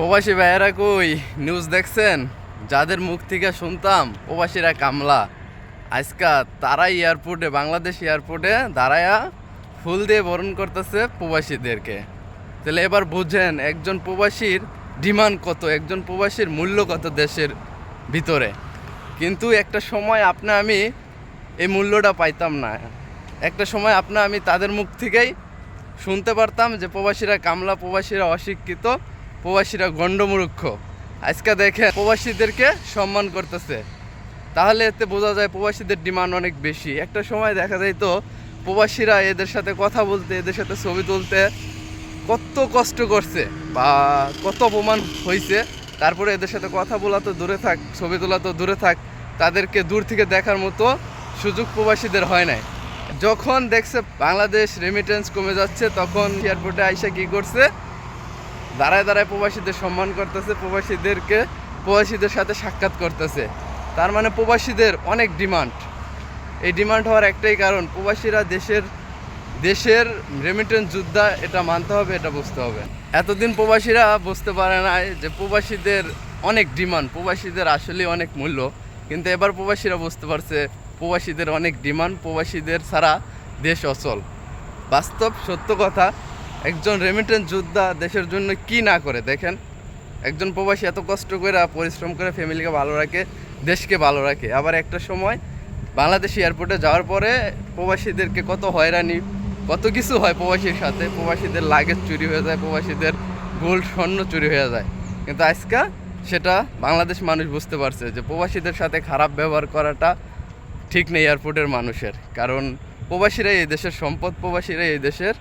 প্রবাসী ভাইয়েরা কই? নিউজ দেখছেন? যাদের মুখ থেকে শুনতাম, প্রবাসীরা কামলা। আজকা তারাই এয়ারপোর্টে বাংলাদেশ এয়ারপোর্টে দাঁড়ায়া ফুল দিয়ে বরণ করতেছে প্রবাসীদেরকে। তাহলে এবার বুঝেন, একজন প্রবাসীর ডিমান্ড কত, একজন প্রবাসীর মূল্য কত দেশের ভিতরে। কিন্তু একটা সময় আপনি আমি এই মূল্যটা পাইতাম না। একটা সময় আপনি আমি তাদের মুখ থেকেই শুনতে পারতাম যে প্রবাসীরা কামলা, প্রবাসীরা অশিক্ষিত। প্রবাসীরা গণ্ডমূর্খ। আজকে দেখে প্রবাসীদেরকে সম্মান করতেছে। তাহলে এতে বোঝা যায় প্রবাসীদের ডিমান্ড অনেক বেশি। একটা সময় দেখা যায় তো প্রবাসীরা এদের সাথে কথা বলতে, এদের সাথে ছবি তুলতে কত কষ্ট করছে বা কত অপমান হয়েছে তারপরে এদের সাথে কথা বলা তো দূরে থাক, ছবি তোলা তো দূরে থাক। তাদেরকে দূর থেকে দেখার মতো সুযোগ প্রবাসীদের হয় নাই। যখন দেখছে বাংলাদেশ রেমিটেন্স কমে যাচ্ছে, তখন এয়ারপোর্টে আইসা কি করছে? দাঁড়ায় দাঁড়ায় প্রবাসীদের সম্মান করতেছে, প্রবাসীদেরকে প্রবাসীদের সাথে সাক্ষাৎ করতেছে। তার মানে প্রবাসীদের অনেক ডিমান্ড। এই ডিমান্ড হওয়ার একটাই কারণ, প্রবাসীরা দেশের দেশের রেমিটেন্স যোদ্ধা এটা মানতে হবে, এটা বুঝতে হবে। এতদিন প্রবাসীরা বুঝতে পারে না যে প্রবাসীদের অনেক ডিমান্ড, প্রবাসীদের আসলে অনেক মূল্য। কিন্তু এবার প্রবাসীরা বুঝতে পারছে, প্রবাসীদের অনেক ডিমান্ড, প্রবাসীদের ছাড়া দেশ অচল। বাস্তব সত্য কথা একজন রেমিটেন্স যোদ্ধা দেশের জন্য কি না করে, দেখেন? একজন প্রবাসী এত কষ্ট করে, পরিশ্রম করে ফ্যামিলিকে ভালো রাখে, দেশকে ভালো রাখে। আবার একটা সময়, বাংলাদেশ এয়ারপোর্টে যাওয়ার পরে প্রবাসীদেরকে কত হয়রানি, কত কিছু হয় প্রবাসীর সাথে। প্রবাসীদের লাগেজ চুরি হয়ে যায়, প্রবাসীদের গোল্ড স্বর্ণ চুরি হয়ে যায়। কিন্তু আজকা সেটা বাংলাদেশ মানুষ বুঝতে পারছে যে প্রবাসীদের সাথে খারাপ ব্যবহার করাটা ঠিক নেই এয়ারপোর্টের মানুষের। কারণ প্রবাসীরাই এই দেশের সম্পদ, প্রবাসীরাই এই দেশের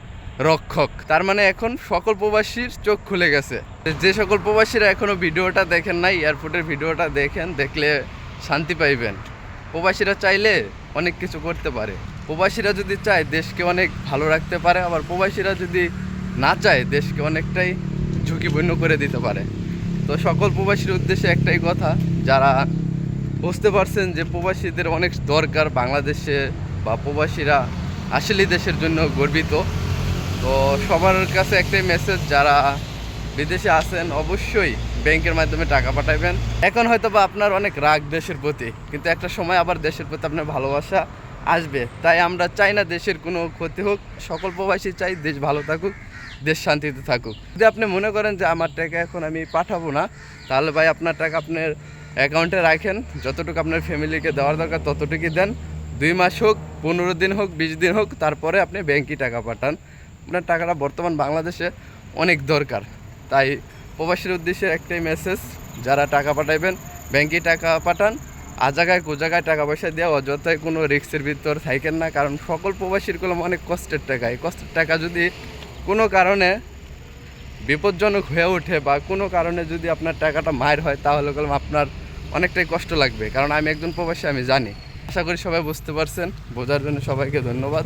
রক্ষক। তার মানে এখন সকল প্রবাসীর চোখ খুলে গেছে। যে সকল প্রবাসীরা এখনও ভিডিওটা দেখেন নাই, এয়ারপোর্টের ভিডিওটা দেখেন, দেখলে শান্তি পাইবেন। প্রবাসীরা চাইলে অনেক কিছু করতে পারে। প্রবাসীরা যদি চায়, দেশকে অনেক ভালো রাখতে পারে। আবার প্রবাসীরা যদি না চায়, দেশকে অনেকটাই ঝুঁকিপূর্ণ করে দিতে পারে। তো সকল প্রবাসীর উদ্দেশ্যে একটাই কথা, যারা বুঝতে পারছেন যে প্রবাসীদের অনেক দরকার বাংলাদেশে বা প্রবাসীরা আসলে দেশের জন্য গর্বিত তো সবার কাছে একটাই মেসেজ যারা বিদেশে আছেন, অবশ্যই ব্যাংকের মাধ্যমে টাকা পাঠাবেন। এখন হয়তো বা আপনার অনেক রাগ দেশের প্রতি, কিন্তু একটা সময় আবার দেশের প্রতি আপনার ভালোবাসা আসবে। তাই আমরা চাই না দেশের কোনো ক্ষতি হোক। সকল প্রবাসী চাই দেশ ভালো থাকুক, দেশ শান্তিতে থাকুক। যদি আপনি মনে করেন যে আমার টাকা এখন আমি পাঠাবো না, তাহলে ভাই আপনার টাকা আপনার অ্যাকাউন্টে রাখেন। যতটুকু আপনার ফ্যামিলিকে দেওয়ার দরকার, ততটুকুই দেন। দুই মাস হোক, পনেরো দিন হোক, বিশ দিন হোক, তারপরে আপনি ব্যাংকে টাকা পাঠান। আপনার টাকাটা বর্তমান বাংলাদেশে অনেক দরকার। তাই প্রবাসীর উদ্দেশ্যে একটাই মেসেজ যারা টাকা পাঠাইবেন ব্যাংকে টাকা পাঠান, আর জায়গায় কো জায়গায় টাকা পয়সা দেওয়া অযথায় কোনো রিক্সের ভিতর থাকেন না, কারণ সকল প্রবাসীর কলম অনেক কষ্টের টাকা। এই কষ্টের টাকা যদি কোনো কারণে বিপজ্জনক হয়ে ওঠে বা কোনো কারণে যদি আপনার টাকাটা মায়ের হয়, তাহলে কলম আপনার অনেকটাই কষ্ট লাগবে। কারণ আমি একজন প্রবাসী, আমি জানি। আশা করি সবাই বুঝতে পারছেন। বোঝার জন্য সবাইকে ধন্যবাদ।